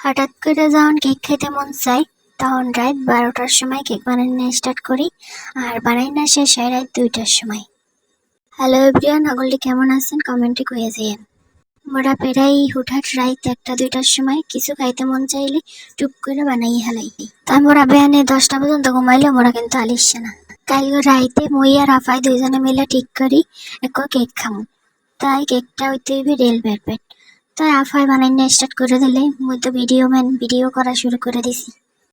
হঠাৎ করে যখন কেক খেতে মন চায়, তখন রাত বারোটার সময় কেক বানানো স্টার্ট করি, আর বানাই না শেষ হয় রাত দুইটার সময়। হ্যালো এভরিয়ান আগলটি কেমন আছেন? কমেন্টে কয়ে যেয়েন মোরা পেরাই হুটহাট রাইত একটা দুইটার সময় কিছু খাইতে মন চাইলে টুপ করে বানাই হেলাই তাই মোরা বেহানে দশটা পর্যন্ত ঘুমাইলে মোরা কিন্তু আলিসছে না। কালকে রাইতে মই আর আফাই দুইজনে মিলে ঠিক করি, এক কেক খামু। তাই কেকটা হইতে হইবে রেল ভেলভেট তাই আফাই বানাইনা স্টার্ট করে দিলে, মুই তো ভিডিও ম্যান ভিডিও করা শুরু করে দিছি।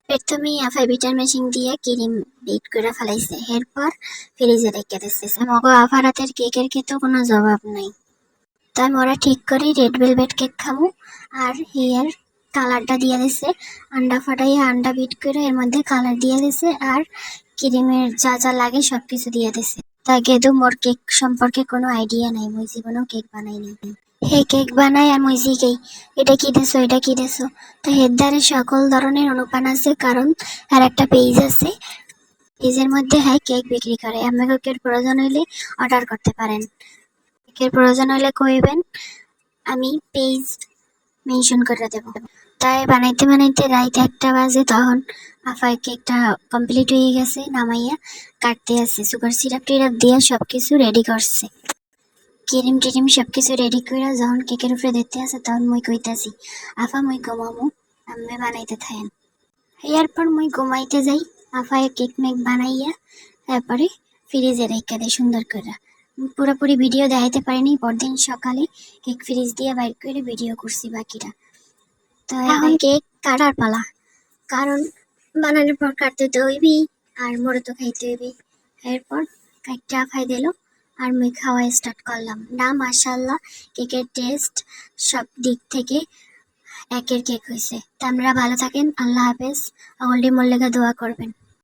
প্রথমেই আফাই বিটার মেশিন দিয়ে ক্রিম বিট করে ফেলাইছে। এরপর ফ্রিজে রেখে দিচ্ছে মগো আফার হাতের কেকের খেতেও কোনো জবাব নাই। তাই মোরা ঠিক করি রেড ভেলভেট কেক খামু, আর হিয়ার কালারটা দিয়ে দিছে। আন্ডা ফাটাইয়া আন্ডা বিট করে এর মধ্যে কালার দিয়ে দিছে, আর ক্রিমের যা যা লাগে সব কিছু দিয়ে দিছে। তাই গেদু মোর কেক সম্পর্কে কোনো আইডিয়া নাই, মুই জীবনেও কেক বানাই বানাইনি। হে কেক বানাই আর মুই জিগেই এটা কি দেছো, এটা কি দেছো? তো হের দ্বারে সকল ধরনের অনুপান আছে, কারণ আর একটা পেজ আছে। পেজের মধ্যে হ্যাঁ কেক বিক্রি করে। আপনাকে কেকের প্রয়োজন হইলে অর্ডার করতে পারেন। কেকের প্রয়োজন হলে কইবেন, আমি পেজ মেনশন করে দেব। তাই বানাইতে বানাইতে রাইত একটা বাজে, তখন আফাই কেকটা কমপ্লিট হয়ে গেছে, নামাইয়া কাটতে আছে। সুগার সিরাপ টিরাপ দিয়ে সব কিছু রেডি করছে। ক্রিম টিরিম সব কিছু রেডি করে যখন কেকের উপরে দেখতে আছে তখন মুই কইতাছি আফা মুই ঘুমামু আম্মে বানাইতে থাকেন এরপর মুই ঘুমাইতে যাই আফায় কেক মেক বানাইয়া তারপরে ফ্রিজে রেখে দেয় সুন্দর করে পুরোপুরি ভিডিও দেখাইতে পারিনি পরদিন সকালে কেক ফ্রিজ দিয়ে বাইর করে ভিডিও করছি বাকিটা তো এখন কেক কাটার পালা কারণ বানানোর পর কাটতে তো হইবি আর মোড়ে তো খাইতে হইবি এরপর কেকটা আফাই দিল আর মুই খাওয়া স্টার্ট করলাম। না মাশাল্লাহ কেকের টেস্ট সব দিক থেকে একের কেক হয়েছে তা আপনারা ভালো থাকেন, আল্লাহ হাফেজ। অল্ডি মল্লিকা দোয়া করবেন।